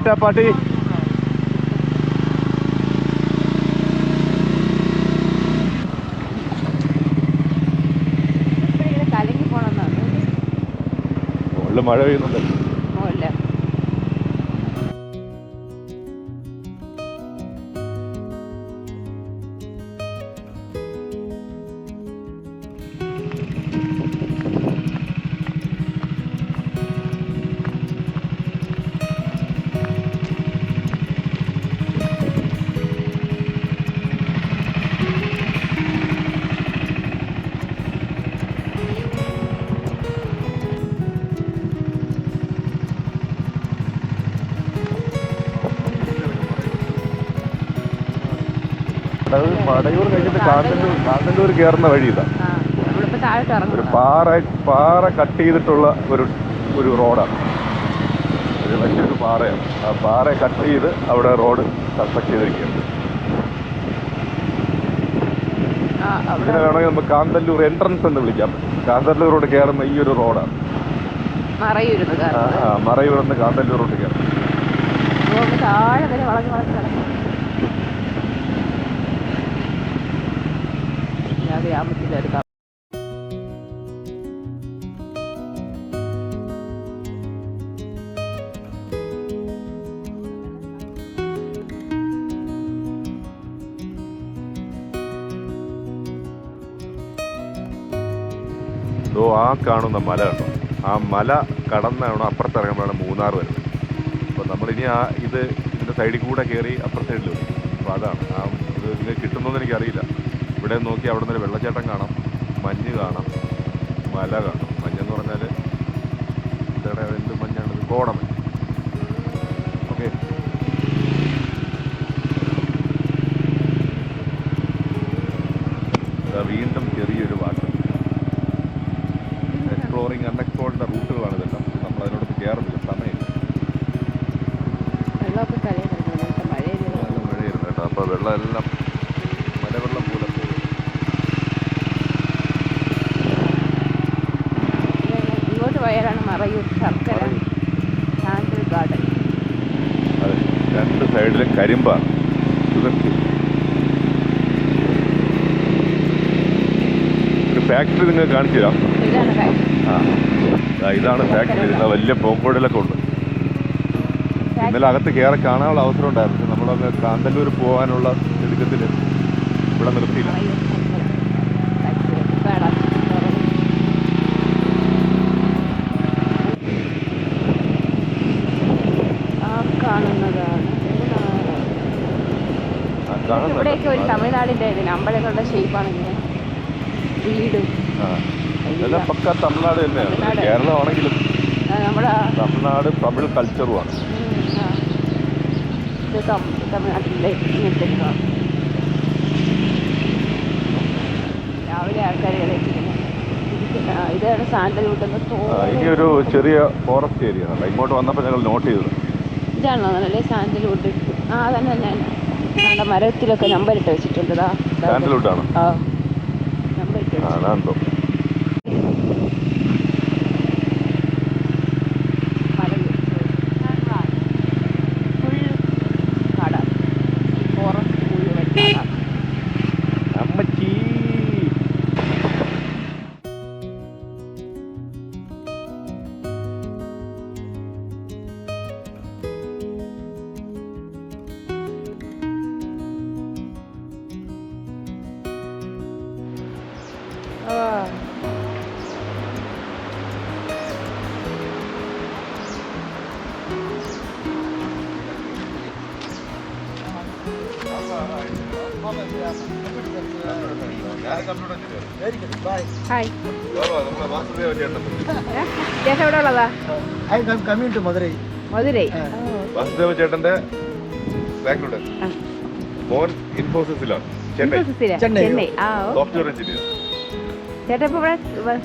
ടാറ്റാ പാട്ടി മുകളിൽ മഴ പെയ്യുന്നുണ്ട്. അത് മടയൂർ കഴിഞ്ഞിട്ട് കാന്തല്ലൂർ കാന്തല്ലൂർ കയറുന്ന വഴി ഇതാ ഒരു പാറ പാറ കട്ട് ചെയ്തിട്ടുള്ള ഒരു ഒരു റോഡാണ്. ഒരു വലിയൊരു പാറയാണ്. ആ പാറ കട്ട് ചെയ്ത് അവിടെ റോഡ് കൺസ്ട്രക്ട് ചെയ്തിരിക്കുകയാണ്. ഇതിനെ വേണമെങ്കിൽ നമുക്ക് കാന്തല്ലൂർ എൻട്രൻസ് എന്ന് വിളിക്കാം. കാന്തല്ലൂർ റോഡ് കയറുന്ന ഈ ഒരു റോഡാണ്. മറയൂരുന്നു മറയൂർ കാന്തല്ലൂർ റോഡ് കയറും താഴെ വരെ വളഞ്ഞു വളഞ്ഞ് ഗ്രാമത്തിലെടുക്കാം ഇതോ ആ കാണുന്ന മല കണ്ടോ? ആ മല കടന്നാണ് അപ്പുറത്ത് ഇറങ്ങുമ്പോഴാണ് മൂന്നാർ വരുന്നത് അപ്പോൾ നമ്മളിനി ആ ഇത് ഇതിന്റെ സൈഡിൽ കൂടെ കയറി അപ്പുറത്തേക്ക് വരും. അപ്പോൾ അതാണ്. ആ ഇത് കിട്ടുന്നതെന്ന് എനിക്കറിയില്ല. ഇവിടെ നോക്കി അവിടെ നിന്ന് ഒരു വെള്ളച്ചാട്ടം കാണാം. മഞ്ഞ് കാണാം. മല കാണാം. മഞ്ഞെന്ന് പറഞ്ഞാൽ ഇവിടെ എന്ത് മഞ്ഞാണ്? കോടമഞ്ഞ് ഓക്കെ. വീണ്ടും ചെറിയൊരു വാട്ടർ എക്സ്പ്ലോറിങ് അൺഎക്സ്പ്ലോർഡ് റൂട്ടുകളാണ് ഇതെല്ലാം. നമ്മൾ അതിനോട് കയറുന്നില്ല സമയമില്ല. വെള്ളമൊക്കെ മഴയായിരുന്നു കേട്ടോ. അപ്പോൾ വെള്ളം എല്ലാം മലവെള്ളം പോലെ പോകും ഇങ്ങോട്ട് പോയാലാണ് മറയൂർ ശർക്കര സാൻഡൽ ഗാർഡൻ. അതെ രണ്ട് സൈഡിലെ കരിമ്പാണ് ഇതൊക്കെ ഒരു ഫാക്ടറി നിങ്ങൾ കാണിച്ചു തരാം. ആ. ഇതാണ് ഫാക്ടറി ഇതാ വലിയ പോക്കോടിലൊക്കെ ഉണ്ട്. ഇന്നലെ അകത്ത് കയറി കാണാനുള്ള അവസരം ഉണ്ടായിരുന്നു. നമ്മളങ്ങ് കാന്തല്ലൂർ പോകാനുള്ള തിടുക്കത്തിൽ ഇവിടെ നിർത്തിയില്ല മറയൂർ ശർക്കര ഫാക്ടറി ഗാർഡൻ ആ കാണുന്നതാണ് ആ ഇവിടെയൊക്കെ ഒരു തമിഴ്നാടിന്റെ ഇതിന് അമ്പലങ്ങളുടെ ഷേപ്പാണ് ഇങ്ങനെ വീടും. ഇതെല്ലാം പക്ക തമിഴ്നാട് തന്നെയാണ്. കേരളമാണെങ്കിലും നമ്മുടെ തമിഴ്നാട് തമിഴ് കൾച്ചറുമാണ് തമിഴ്നാട്ടിലെ ഇങ്ങനത്തെ. രാവിലെ ആൾക്കാർ ഇതാണ് ആ, തോന്നുന്നു. ചെറിയ ഫോറസ്റ്റ് ഏരിയ ഇങ്ങോട്ട് വന്നപ്പോൾ ഞങ്ങൾ നോട്ട് ചെയ്തത് ഇതാണോ സാന്തൽ സാൻഡൽവുഡ് ആ തന്നെ തന്നെ മരത്തിലൊക്കെ നമ്പർ ഇട്ട് വെച്ചിട്ടുണ്ട്. ആ നമ്പർ ഇട്ട് ഹായ് ഏ? ചേട്ടൻ എവിടെ ഉള്ളതാ I am coming to Madurai. Madurai ആ. വാസുദേവ ചേട്ടന്റെ ബാംഗ്ലൂർ ആ. മോൻ ഇൻഫോസിസിലാണ് ചെന്നൈ ഇൻഫോസിസിലാ? ചെന്നൈ. ചെന്നൈ ആ ഓ. സോഫ്റ്റ്വെയർ എഞ്ചിനീയർ ചേട്ടൻ ഇപ്പൊ ഇവിടെ വ-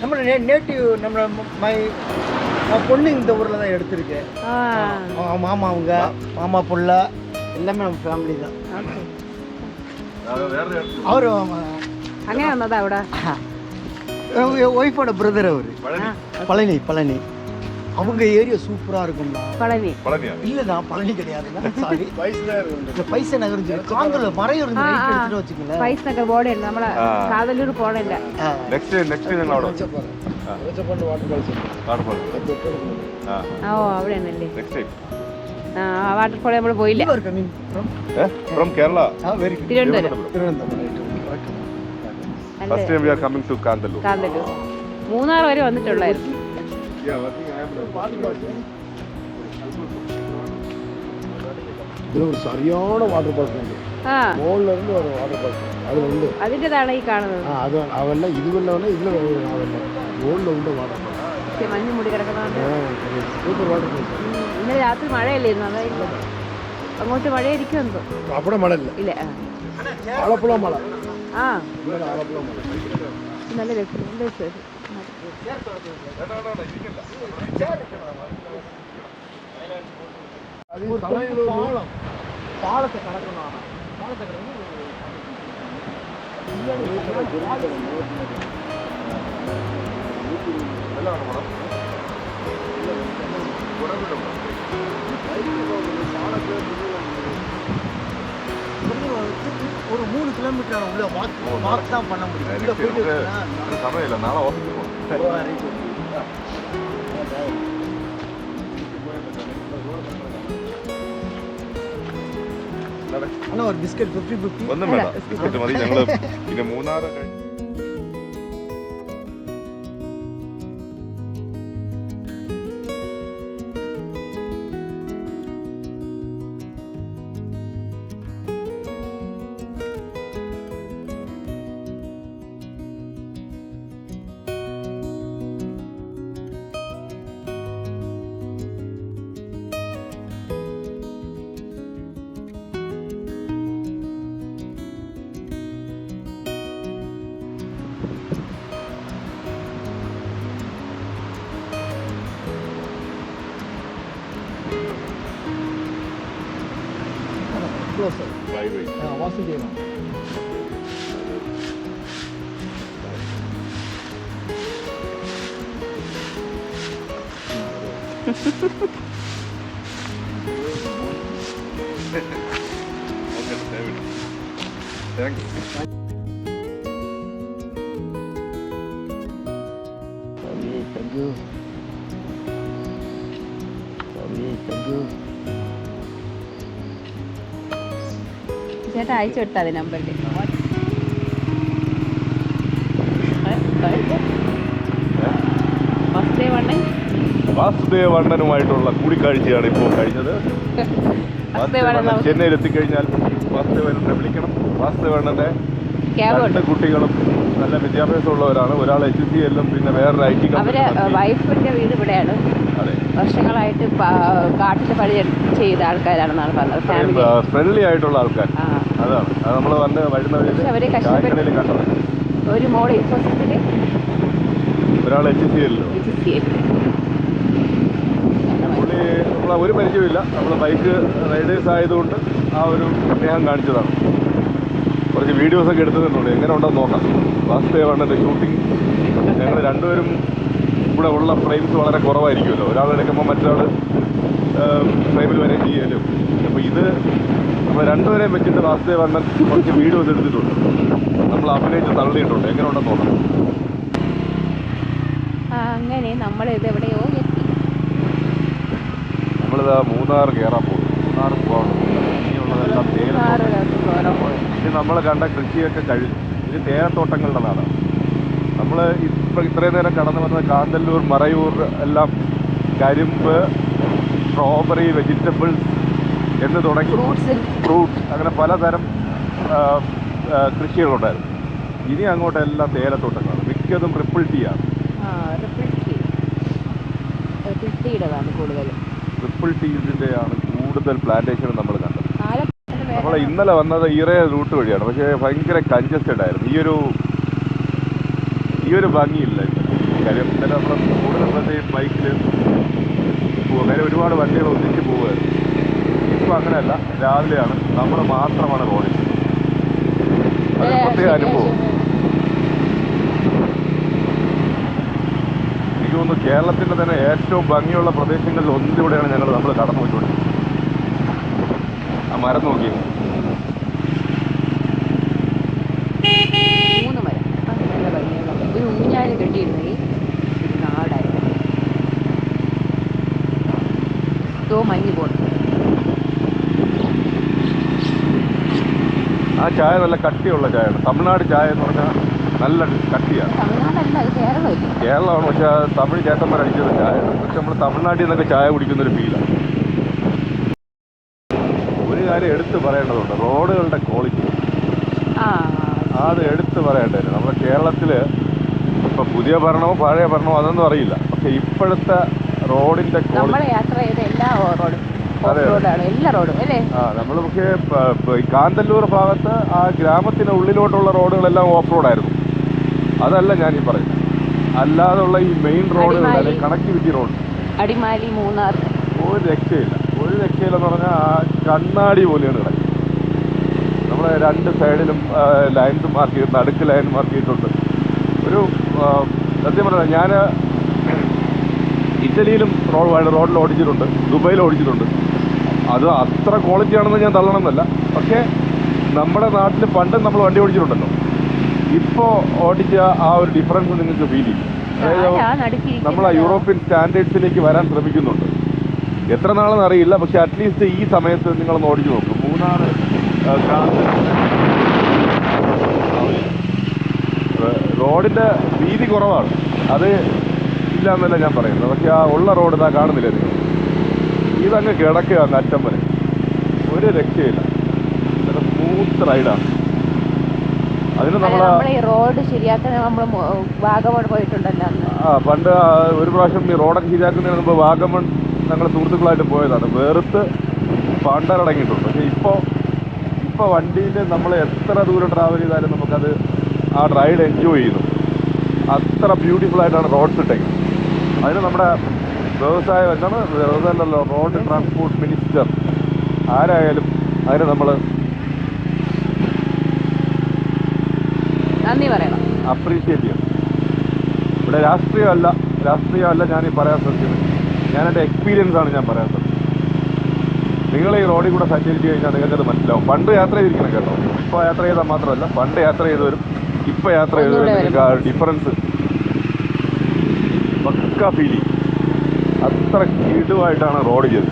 நம்ம நேட்டிவ் நம்ம மை நான் பொண்ணு இந்த ஊரில் தான் எடுத்திருக்கேன் ആ அவங்க மாமா அவங்க மாமா புள்ள எல்லாமே நம்ம ஃபேமிலி தான் ഓക്കെ அவர் അങ്ങനെ വന്നതാ അവിടെ ஒய்ஃபோட பிரதர் அவர் പഴനി ആ, பழனி பழனி அவங்க ஏரியா சூப்பரா இருக்கும்ண்ணா പളനി പളനിയാണ് இல்லண்ணா பழனி கிடையாதுண்ணா சாரி இந்த பைச நகர் காந்தல மறையும் ആ, ரைட் ആ. எடுத்துட்டு வச்சுக்கங்களேன் പൈസ ഒക്കെ ബോർഡ് ഉണ്ട് നമ്മളെ ആ. കാതല്ലൂർ പോണില്ല ஆ. നെക്സ്റ്റ് നെക്സ്റ്റ് ഞങ്ങൾ അവിടെ വാട്ടർഫോൾ ആ ഓ അവിടെ ഉണ്ടല്ലേ നെക്സ്റ്റ് ടൈം ആ വാട്ടർഫോൾ നമ്മൾ പോയില്ല You are coming from? From Kerala Ah, very good. Thiruvananthapuram Thiruvananthapuram right, okay. അല്ലേ first time we are coming to Kanthalloor Kanthalloor Munnar വരെ വന്നിട്ടുള്ളായിരുന്നു இதுல ஒரு சரியான வாட்டர் பார்க் உண்டு ആ மோல்ல இருந்து ஒரு வாட்டர் பார்க் அது உண்டு അതിൻ്റെതാണ് ഈ കാണുന്നത് ஆ அது அவெல்லாம் இது பண்ணவன இதுல அவெல்லாம் மோல்ல உண்டு வாட்டர் பார்க் പക്ഷേ മഞ്ഞ് മൂടി കിടക്കുന്നതുകൊണ്ട് சூப்பர் வாட்டர் பார்க் ഉം, ഇന്നലെ രാത്രി മഴയല്ലായിരുന്നു അതായിരുന്നു അങ്ങോട്ട് മഴയായിരിക്കും എന്തോ அப்பட மழை இல்லை ഇല്ല ആ. ஆலப்புழா மழை ആ இல்லை ஆலப்புழா மழை നല്ല രസം നല്ല രസം அது தலையில் பாலம் பாலத்தை கடக்கணும் பாலத்தை கடக்கணும் ஒரு மூணு கிலோமீட்டர் உள்ள வாக் வாக் தான் பண்ண முடியும் உள்ள போயிட்டு இருக்கா? സമയമില്ല നാളെ ഓഫീസിൽ പോകണം அண்ணா ஒரு பிஸ்கட் ஃபிஃப்டி ஃபிஃப்டி ഒന്നും വേണ്ട ബിസ്ക്കറ്റ് മതി ഞങ്ങള് പിന്നെ മൂന്നാറ് കഴിഞ്ഞ് highway. Yeah, Vasudeva. okay, David. ചേട്ടാ അയച്ചു വിട്ടാ അത് നമ്പറിൽ ഫസ്റ്റ് ഡേ വണ്ണേ. വാസുദേവ് അണ്ണനുമായിട്ടുള്ള കൂടിക്കാഴ്ചയാണ് ഇപ്പോൾ കഴിഞ്ഞത്. ചെന്നൈയിൽ എത്തിക്കഴിഞ്ഞാൽ വാസുദേവനെ വിളിക്കണം. വാസുദേവണ്ണന്റെ രണ്ട് കുട്ടികളും നല്ല വിദ്യാഭ്യാസമുള്ളവരാണ്. ഒരാൾ എച്ച് സി എല്ലും പിന്നെ വേറൊരു ഐ ടി കമ്പനി വൈഫിന്റെ വീട് ഇവിടെയാണ്. വർഷങ്ങളായിട്ട് കാട്ടിൽ പണി ചെയ്ത ആൾക്കാരാണെന്നാണ് പറഞ്ഞത്. ഫാമിലി ഫ്രണ്ട്ലി ആയിട്ടുള്ള ആൾക്കാർ. അതാണ്. അത് നമ്മൾ വന്ന് വരുന്ന അവരെ കഷ്ടപ്പെട്ട് ഒരു മോൾ ഇൻഫോസിസിൽ ഒരാൾ എച്ച് സി എല്ലോ പുള്ളി നമ്മളെ ഒരു പരിചയമില്ല നമ്മൾ ബൈക്ക് റൈഡേഴ്സ് ആയതുകൊണ്ട് ആ ഒരു സ്നേഹം കാണിച്ചതാണ്. കുറച്ച് വീഡിയോസൊക്കെ എടുത്തിട്ടുണ്ട്. എങ്ങനെ ഉണ്ടോ നോക്കാം. ഫസ്റ്റ് ഡേ വേണ്ടത് ഷൂട്ടിംഗ് ഞങ്ങൾ രണ്ടുപേരും കൂടെ ഉള്ള ഫ്രെയിംസ് വളരെ കുറവായിരിക്കുമല്ലോ. ഒരാൾ എടുക്കുമ്പോൾ മറ്റൊരാൾ ഫ്രെയിമിൽ വരെ ചെയ്യലും അപ്പോൾ ഇത് നമ്മൾ രണ്ടുപേരെയും വെച്ചിട്ട് വാസുദേവ് അണ്ണൻ കുറച്ച് വീഡിയോസ് എടുത്തിട്ടുണ്ട്. നമ്മൾ അഭിനയിച്ച് തള്ളിയിട്ടുണ്ട്. എങ്ങനെ ഉണ്ടെന്ന് നോക്കാം അങ്ങനെ നമ്മൾ ഇത് എവിടെയോ എത്തി. നമ്മളിതാ മൂന്നാർ കയറാൻ പോകും മൂന്നാർ പോകണം ഇനിയുള്ളതെല്ലാം തേയില ഇത് നമ്മൾ കണ്ട കൃഷിയൊക്കെ കഴിഞ്ഞു. ഇത് തേയിലത്തോട്ടങ്ങളുടെ നാടാണ് നമ്മൾ ഇപ്പം ഇത്രയും നേരം കടന്നു വന്നത് കാന്തല്ലൂർ മറയൂർ എല്ലാം കരിമ്പ് സ്ട്രോബെറി വെജിറ്റബിൾസ് എന്ന് തുടങ്ങി ഫ്രൂട്ട്സ് അങ്ങനെ പലതരം കൃഷികളുണ്ടായിരുന്നു. ഇനി അങ്ങോട്ട് എല്ലാം തേയിലത്തോട്ടങ്ങളാണ്. മിക്കതും ട്രിപ്പിൾ ടീ ആണ്. ട്രിപ്പിൾ ടീസിന്റെ ആണ് കൂടുതൽ പ്ലാന്റേഷൻ നമ്മൾ കണ്ടത്. നമ്മൾ ഇന്നലെ വന്നത് ഈറയ റൂട്ട് വഴിയാണ്. പക്ഷേ ഭയങ്കര കൺജസ്റ്റഡ് ആയിരുന്നു. ഈ ഒരു ഈ ഒരു ഭംഗിയില്ല. കാര്യം ഇന്നലെ നമ്മൾ കൂടുതൽ പ്രത്യേകം ബൈക്കിൽ പോകുക കാര്യം ഒരുപാട് വണ്ടികൾ ഒന്നിച്ച് പോവുകയായിരുന്നു ഇപ്പോൾ അങ്ങനെയല്ല. രാവിലെയാണ്. നമ്മൾ മാത്രമാണ് റോഡിൽ അത് പ്രത്യേക അനുഭവം. എനിക്ക് തോന്നുന്നു കേരളത്തിന്റെ തന്നെ ഏറ്റവും ഭംഗിയുള്ള പ്രദേശങ്ങളിൽ ഒന്നിലൂടെയാണ് ഞങ്ങൾ നമ്മൾ കടന്നു പോയിക്കൊണ്ടിരിക്കുന്നത് ആ മരം നോക്കി മൂന്ന് മരം അത് നല്ല ഭംഗിയുള്ള ഒരു ഊഞ്ഞാൽ കെട്ടിയിരുന്നെങ്കിൽ ഒരു നാടായിരുന്നു തോ മഞ്ഞ് പോകുന്നു ആ ചായ നല്ല കട്ടിയുള്ള ചായയാണ്. തമിഴ്നാട് ചായ എന്ന് പറഞ്ഞാൽ നല്ല കട്ടിയാണ് കേരളമാണ് പക്ഷെ തമിഴ് ചേട്ടന്മാർ അടിച്ചത് ചായയാണ് പക്ഷെ നമ്മൾ തമിഴ്നാട്ടിൽ നിന്നൊക്കെ ചായ കുടിക്കുന്ന ഒരു ഫീലാണ് ഒരു കാര്യം എടുത്തു പറയേണ്ടതുണ്ട്. റോഡുകളുടെ ക്വാളിറ്റി. അത് എടുത്തു പറയേണ്ടത് നമ്മുടെ കേരളത്തിൽ ഇപ്പം പുതിയ ഭരണമോ പഴയ ഭരണമോ അതൊന്നും അറിയില്ല. പക്ഷെ ഇപ്പോഴത്തെ ക്വാളിറ്റി നമ്മൾ യാത്ര ചെയ്ത എല്ലാ റോഡും റോഡാണ് എല്ലാ റോഡും അല്ലേ? ആ നമ്മൾ പക്ഷേ കാന്തല്ലൂർ ഭാഗത്ത് ആ ഗ്രാമത്തിന് ഉള്ളിലോട്ടുള്ള റോഡുകളെല്ലാം ഓഫ് റോഡായിരുന്നു അതല്ല ഞാൻ ഈ പറയുന്നത് അല്ലാതുള്ള ഈ മെയിൻ റോഡുകൾ. അല്ലെങ്കിൽ കണക്ടിവിറ്റി റോഡ്. അടിമാലി മൂന്നാർ. ഒരു രക്ഷയില്ല. ഒരു രക്ഷയില്ലെന്ന് പറഞ്ഞാൽ ആ കണ്ണാടി പോലെയാണ് കിടക്കുന്നത്. നമ്മളെ രണ്ട് സൈഡിലും ലൈൻസ് മാർക്ക് ചെയ്തിട്ടുണ്ട് അടുക്ക് ലൈൻ മാർക്ക് ചെയ്തിട്ടുണ്ട്. ഒരു സത്യം പറഞ്ഞാൽ ഞാൻ ഇറ്റലിയിലും റോഡ് റോഡിൽ ഓടിച്ചിട്ടുണ്ട് ദുബൈയിൽ ഓടിച്ചിട്ടുണ്ട്. അത് അത്ര ക്വാളിറ്റി ആണെന്ന് ഞാൻ തള്ളണമെന്നല്ല. പക്ഷേ നമ്മുടെ നാട്ടിൽ പണ്ടും നമ്മൾ വണ്ടി ഓടിച്ചിട്ടുണ്ടല്ലോ. ഇപ്പോൾ ഓടിച്ച ആ ഒരു ഡിഫറൻസ് നിങ്ങൾക്ക് ഫീൽ ചെയ്യും? നമ്മൾ ആ യൂറോപ്യൻ സ്റ്റാൻഡേർഡ്സിലേക്ക് വരാൻ ശ്രമിക്കുന്നുണ്ട്. എത്ര നാളെന്ന് അറിയില്ല പക്ഷെ അറ്റ്ലീസ്റ്റ് ഈ സമയത്ത് നിങ്ങളൊന്ന് ഓടിച്ചു നോക്കും. മൂന്നാറ് റോഡിന്റെ വീതി കുറവാണ്. അത് ഇല്ല എന്നല്ല ഞാൻ പറയുന്നത്. പക്ഷെ ആ ഉള്ള റോഡ് ഇതാ കാണുന്നില്ല നിങ്ങൾ? ഇതങ്ങ് കിടക്കുക അങ്ങ് അറ്റം വരെ ഒരു രക്ഷയില്ല. നല്ല സ്മൂത്ത് റൈഡാണ് അതിന് നമ്മളെ റോഡ് ശരിയാക്കാൻ നമ്മൾ വാഗമൺ പോയിട്ടുണ്ടല്ലോ ആ പണ്ട് ഒരു പ്രാവശ്യം ഈ റോഡൊക്കെ ശരിയാക്കുന്നതിന് മുമ്പ് വാഗമൺ ഞങ്ങൾ സുഹൃത്തുക്കളായിട്ട് പോയതാണ്. വെറുത്ത് പണ്ടരടങ്ങിയിട്ടുണ്ട്. പക്ഷേ ഇപ്പോൾ ഇപ്പോൾ വണ്ടിയിൽ നമ്മൾ എത്ര ദൂരം ട്രാവൽ ചെയ്താലും നമുക്കത് ആ റൈഡ് എൻജോയ് ചെയ്യുന്നു. അത്ര ബ്യൂട്ടിഫുൾ ആയിട്ടാണ് റോഡ്സ് ഇട്ടേക്കുന്നത്. അതിന് നമ്മുടെ വ്യവസായം എന്താണ് വ്യവസായമല്ലോ റോഡ് ട്രാൻസ്പോർട്ട് മിനിസ്റ്റർ. ആരായാലും അതിന് നമ്മൾ നന്ദി പറയണം. അപ്രീഷിയേറ്റ് ചെയ്യണം. ഇവിടെ രാഷ്ട്രീയമല്ല രാഷ്ട്രീയമല്ല ഞാൻ ഈ പറയാൻ ശ്രമിക്കുന്നത്. ഞാൻ എന്റെ എക്സ്പീരിയൻസ് ആണ് ഞാൻ പറയാൻ ശ്രമിക്കുന്നത്. നിങ്ങൾ ഈ റോഡിൽ കൂടെ സഞ്ചരിച്ച് കഴിഞ്ഞാൽ നിങ്ങൾക്കത് മനസ്സിലാവും. പണ്ട് യാത്ര ചെയ്തിരിക്കണം കേട്ടോ. ഇപ്പോൾ യാത്ര ചെയ്താൽ മാത്രമല്ല പണ്ട് യാത്ര ചെയ്തവരും ഇപ്പോൾ യാത്ര ചെയ്തവരും നിങ്ങൾക്ക് ആ ഡിഫറൻസ് പക്ക ചെയ്യും അത്ര കിടുവായിട്ടാണ് റോഡ് ചെയ്തത്.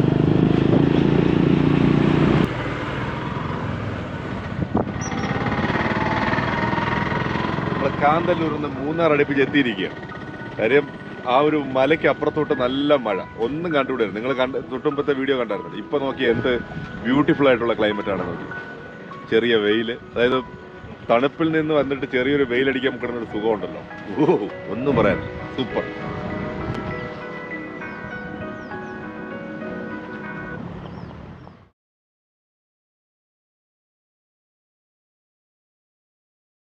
നമ്മൾ കാന്തല്ലൂരിൽ നിന്ന് മൂന്നാർ അടുപ്പിച്ച് എത്തിയിരിക്കുകയാണ്. കാര്യം ആ ഒരു മലയ്ക്ക് അപ്പുറത്തോട്ട് നല്ല മഴ. ഒന്നും കണ്ടുവിടരുത് നിങ്ങൾ കണ്ട് തൊട്ടുമ്പത്തെ വീഡിയോ കണ്ടായിരുന്നു. ഇപ്പൊ നോക്കി എന്ത് ബ്യൂട്ടിഫുൾ ആയിട്ടുള്ള ക്ലൈമറ്റ് ആണ് നോക്കി. ചെറിയ വെയിൽ. അതായത് തണുപ്പിൽ നിന്ന് വന്നിട്ട് ചെറിയൊരു വെയിലടിക്കാൻ കിടന്നൊരു സുഖമുണ്ടല്ലോ. ഓ ഒന്നും പറയാനില്ല. സൂപ്പർ.